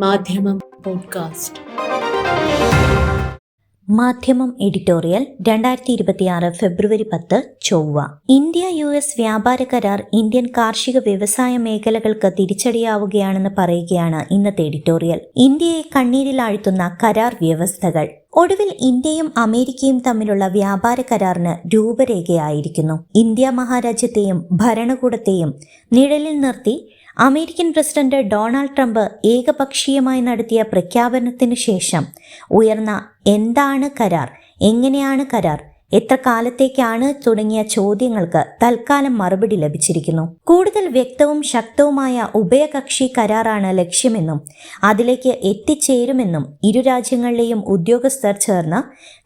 മാധ്യമം പോഡ്കാസ്റ്റ്. മാധ്യമം എഡിറ്റോറിയൽ രണ്ടായിരത്തി ഇരുപത്തിയാറ് ഫെബ്രുവരി പത്ത് ചൊവ്വ. ഇന്ത്യ യു എസ് വ്യാപാര കരാർ ഇന്ത്യൻ കാർഷിക വ്യവസായ മേഖലകൾക്ക് തിരിച്ചടിയാവുകയാണെന്ന് പറയുകയാണ് ഇന്നത്തെ എഡിറ്റോറിയൽ. ഇന്ത്യയെ കണ്ണീരിലാഴ്ത്തുന്ന കരാർ വ്യവസ്ഥകൾ. ഒടുവിൽ ഇന്ത്യയും അമേരിക്കയും തമ്മിലുള്ള വ്യാപാര കരാറിന് രൂപരേഖയായിരിക്കുന്നു. ഇന്ത്യ മഹാരാജ്യത്തെയും ഭരണകൂടത്തെയും നിഴലിൽ നിർത്തി അമേരിക്കൻ പ്രസിഡന്റ് ഡൊണാൾഡ് ട്രംപ് ഏകപക്ഷീയമായി നടത്തിയ പ്രഖ്യാപനത്തിനു ശേഷം ഉയർന്ന എന്താണ് കരാർ? എങ്ങനെയാണ് കരാർ? എത്ര കാലത്തേക്കാണ്? തുടങ്ങിയ ചോദ്യങ്ങൾക്ക് തൽക്കാലം മറുപടി ലഭിച്ചിരിക്കുന്നു. കൂടുതൽ വ്യക്തവും ശക്തവുമായ ഉഭയകക്ഷി കരാറാണ് ലക്ഷ്യമെന്നും അതിലേക്ക് എത്തിച്ചേരുമെന്നും ഇരു രാജ്യങ്ങളിലെയും ഉദ്യോഗസ്ഥർ ചേർന്ന്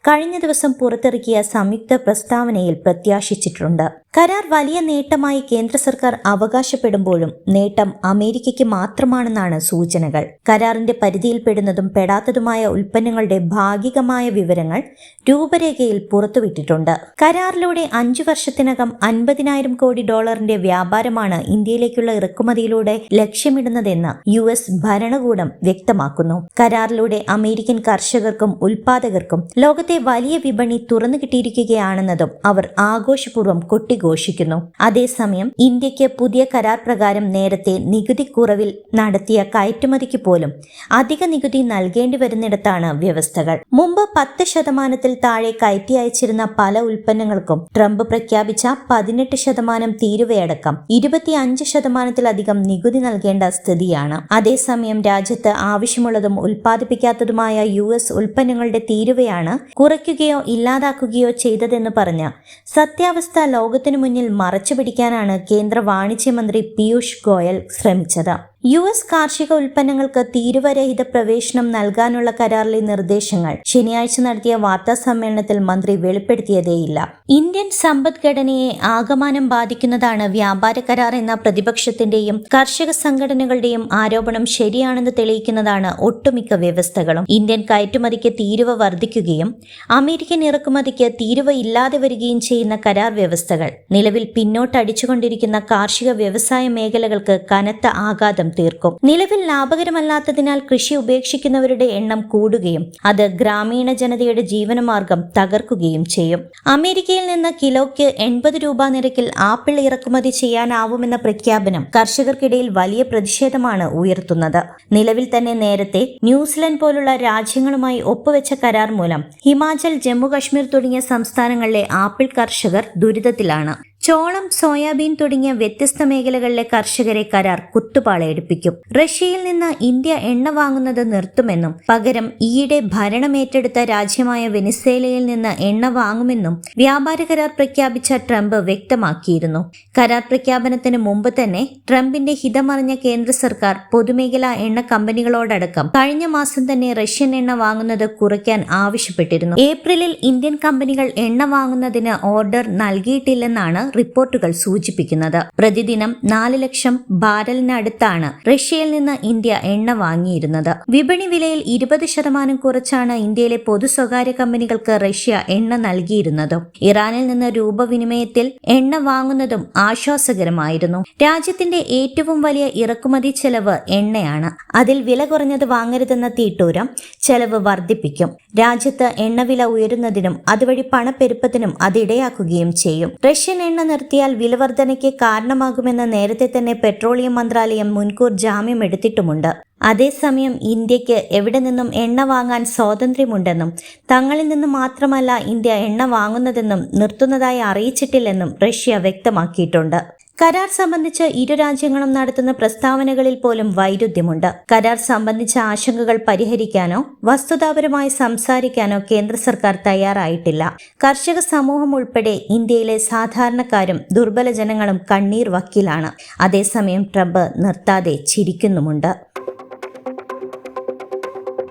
കഴിഞ്ഞ ദിവസം പുറത്തിറക്കിയ സംയുക്ത പ്രസ്താവനയിൽ പ്രത്യാശിച്ചിട്ടുണ്ട്. കരാർ വലിയ നേട്ടമായി കേന്ദ്ര സർക്കാർ അവകാശപ്പെടുമ്പോഴും നേട്ടം അമേരിക്കയ്ക്ക് മാത്രമാണെന്നാണ് സൂചനകൾ. കരാറിന്റെ പരിധിയിൽപ്പെടുന്നതും പെടാത്തതുമായ ഉൽപ്പന്നങ്ങളുടെ ഭാഗികമായ വിവരങ്ങൾ രൂപരേഖയിൽ പുറത്തുവിട്ടിട്ടുണ്ട്. കരാറിലൂടെ അഞ്ചു വർഷത്തിനകം അൻപതിനായിരം കോടി ഡോളറിന്റെ വ്യാപാരമാണ് ഇന്ത്യയിലേക്കുള്ള ഇറക്കുമതിയിലൂടെ ലക്ഷ്യമിടുന്നതെന്ന് യു എസ് ഭരണകൂടം വ്യക്തമാക്കുന്നു. കരാറിലൂടെ അമേരിക്കൻ കർഷകർക്കും ഉൽപാദകർക്കും ലോകത്തെ വലിയ വിപണി തുറന്നു കിട്ടിയിരിക്കുകയാണെന്നതും അവർ ആഘോഷപൂർവം കൊട്ടിഘോഷിക്കുന്നു. അതേസമയം ഇന്ത്യയ്ക്ക് പുതിയ കരാർ പ്രകാരം നേരത്തെ നികുതി കുറവിൽ നടത്തിയ കയറ്റുമതിക്ക് പോലും അധിക നികുതി നൽകേണ്ടി വരുന്നിടത്താണ് വ്യവസ്ഥകൾ. മുമ്പ് പത്ത് ശതമാനത്തിൽ താഴെ കയറ്റി അയച്ചിരുന്ന പല ഉൽപ്പന്നങ്ങൾക്കും ട്രംപ് പ്രഖ്യാപിച്ച പതിനെട്ട് ശതമാനം തീരുവയടക്കം ഇരുപത്തിയഞ്ച് ശതമാനത്തിലധികം നികുതി നൽകേണ്ട സ്ഥിതിയാണ്. അതേസമയം രാജ്യത്ത് ആവശ്യമുള്ളതും ഉൽപ്പാദിപ്പിക്കാത്തതുമായ യു എസ് ഉൽപ്പന്നങ്ങളുടെ തീരുവയാണ് കുറയ്ക്കുകയോ ഇല്ലാതാക്കുകയോ ചെയ്തതെന്ന് പറഞ്ഞ സത്യാവസ്ഥ ലോകത്തിനു മുന്നിൽ മറച്ചു പിടിക്കാനാണ് കേന്ദ്ര വാണിജ്യമന്ത്രി പീയൂഷ് ഗോയൽ ശ്രമിച്ചത്. യു എസ് കാർഷിക ഉൽപ്പന്നങ്ങൾക്ക് തീരുവരഹിത പ്രവേശനം നൽകാനുള്ള കരാറിലെ നിർദ്ദേശങ്ങൾ ശനിയാഴ്ച നടത്തിയ വാർത്താ സമ്മേളനത്തിൽ മന്ത്രി വെളിപ്പെടുത്തിയതേയില്ല. ഇന്ത്യൻ സമ്പദ്ഘടനയെ ആകമാനം ബാധിക്കുന്നതാണ് വ്യാപാര കരാർ എന്ന പ്രതിപക്ഷത്തിന്റെയും കർഷക സംഘടനകളുടെയും ആരോപണം ശരിയാണെന്ന് തെളിയിക്കുന്നതാണ് ഒട്ടുമിക്ക വ്യവസ്ഥകളും. ഇന്ത്യൻ കയറ്റുമതിക്ക് തീരുവ വർദ്ധിക്കുകയും അമേരിക്കൻ ഇറക്കുമതിക്ക് തീരുവ ഇല്ലാതെ വരികയും ചെയ്യുന്ന കരാർ വ്യവസ്ഥകൾ. നിലവിൽ പിന്നോട്ടടിച്ചുകൊണ്ടിരിക്കുന്ന കാർഷിക വ്യവസായ മേഖലകൾക്ക് കനത്ത ആഘാതം തീർക്കും. നിലവിൽ ലാഭകരമല്ലാത്തതിനാൽ കൃഷി ഉപേക്ഷിക്കുന്നവരുടെ എണ്ണം കൂടുകയും അത് ഗ്രാമീണ ജനതയുടെ ജീവനമാർഗം തകർക്കുകയും ചെയ്യും. അമേരിക്കയിൽ നിന്ന് കിലോയ്ക്ക് എൺപത് രൂപ നിരക്കിൽ ആപ്പിൾ ഇറക്കുമതി ചെയ്യാനാവുമെന്ന പ്രഖ്യാപനം കർഷകർക്കിടയിൽ വലിയ പ്രതിഷേധമാണ് ഉയർത്തുന്നത്. നിലവിൽ തന്നെ നേരത്തെ ന്യൂസിലൻഡ് പോലുള്ള രാജ്യങ്ങളുമായി ഒപ്പുവെച്ച കരാർ മൂലം ഹിമാചൽ ജമ്മു കശ്മീർ തുടങ്ങിയ സംസ്ഥാനങ്ങളിലെ ആപ്പിൾ കർഷകർ ദുരിതത്തിലാണ്. ചോളം സോയാബീൻ തുടങ്ങിയ വ്യത്യസ്ത മേഖലകളിലെ കർഷകരെ കരാർ കുത്തുപാളയെടുപ്പിക്കും. റഷ്യയിൽ നിന്ന് ഇന്ത്യ എണ്ണ വാങ്ങുന്നത് നിർത്തുമെന്നും പകരം ഈയിടെ ഭരണമേറ്റെടുത്ത രാജ്യമായ വെനിസേലയിൽ നിന്ന് എണ്ണ വാങ്ങുമെന്നും വ്യാപാര കരാർ പ്രഖ്യാപിച്ച ട്രംപ് വ്യക്തമാക്കിയിരുന്നു. കരാർ പ്രഖ്യാപനത്തിന് മുമ്പ് തന്നെ ട്രംപിന്റെ ഹിതമറിഞ്ഞ കേന്ദ്ര സർക്കാർ പൊതുമേഖലാ എണ്ണ കമ്പനികളോടടക്കം കഴിഞ്ഞ മാസം തന്നെ റഷ്യൻ എണ്ണ വാങ്ങുന്നത് കുറയ്ക്കാൻ ആവശ്യപ്പെട്ടിരുന്നു. ഏപ്രിലിൽ ഇന്ത്യൻ കമ്പനികൾ എണ്ണ വാങ്ങുന്നതിന് ഓർഡർ നൽകിയിട്ടില്ലെന്നാണ് റിപ്പോർട്ടുകൾ സൂചിപ്പിക്കുന്നത്. പ്രതിദിനം നാല് ലക്ഷം ബാരലിനടുത്താണ് റഷ്യയിൽ നിന്ന് ഇന്ത്യ എണ്ണ വാങ്ങിയിരുന്നത്. വിപണി വിലയിൽ ഇരുപത് ശതമാനം കുറച്ചാണ് ഇന്ത്യയിലെ പൊതു സ്വകാര്യ കമ്പനികൾക്ക് റഷ്യ എണ്ണ നൽകിയിരുന്നത്. ഇറാനിൽ നിന്ന് രൂപവിനിമയത്തിൽ എണ്ണ വാങ്ങുന്നതും ആശ്വാസകരമായിരുന്നു. രാജ്യത്തിന്റെ ഏറ്റവും വലിയ ഇറക്കുമതി ചെലവ് എണ്ണയാണ്. അതിൽ വില കുറഞ്ഞത് വാങ്ങരുതെന്ന തീട്ടൂരം ചെലവ് വർദ്ധിപ്പിക്കും. രാജ്യത്ത് എണ്ണവില ഉയരുന്നതിനും അതുവഴി പണപ്പെരുപ്പത്തിനും അതിടയാക്കുകയും ചെയ്യും. റഷ്യൻ എണ്ണ നിർത്തിയാൽ വിലവർധനയ്ക്ക് കാരണമാകുമെന്ന് നേരത്തെ തന്നെ പെട്രോളിയം മന്ത്രാലയം മുൻകൂർ ജാമ്യം എടുത്തിട്ടുമുണ്ട്. അതേസമയം ഇന്ത്യയ്ക്ക് എവിടെ നിന്നും എണ്ണ വാങ്ങാൻ സ്വാതന്ത്ര്യമുണ്ടെന്നും തങ്ങളിൽ നിന്ന് മാത്രമല്ല ഇന്ത്യ എണ്ണ വാങ്ങുന്നതെന്നും നിർത്തുന്നതായി അറിയിച്ചിട്ടില്ലെന്നും റഷ്യ വ്യക്തമാക്കിയിട്ടുണ്ട്. കരാർ സംബന്ധിച്ച് ഇരു രാജ്യങ്ങളും നടത്തുന്ന പ്രസ്താവനകളിൽ പോലും വൈരുദ്ധ്യമുണ്ട്. കരാർ സംബന്ധിച്ച ആശങ്കകൾ പരിഹരിക്കാനോ വസ്തുതാപരമായി സംസാരിക്കാനോ കേന്ദ്ര സർക്കാർ തയ്യാറായിട്ടില്ല. കർഷക സമൂഹം ഉൾപ്പെടെ ഇന്ത്യയിലെ സാധാരണക്കാരും ദുർബല ജനങ്ങളും കണ്ണീർ വക്കിലാണ്. അതേസമയം ട്രംപ് നിർത്താതെ ചിരിക്കുന്നുമുണ്ട്.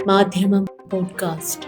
മാധ്യമം പോഡ്കാസ്റ്റ്.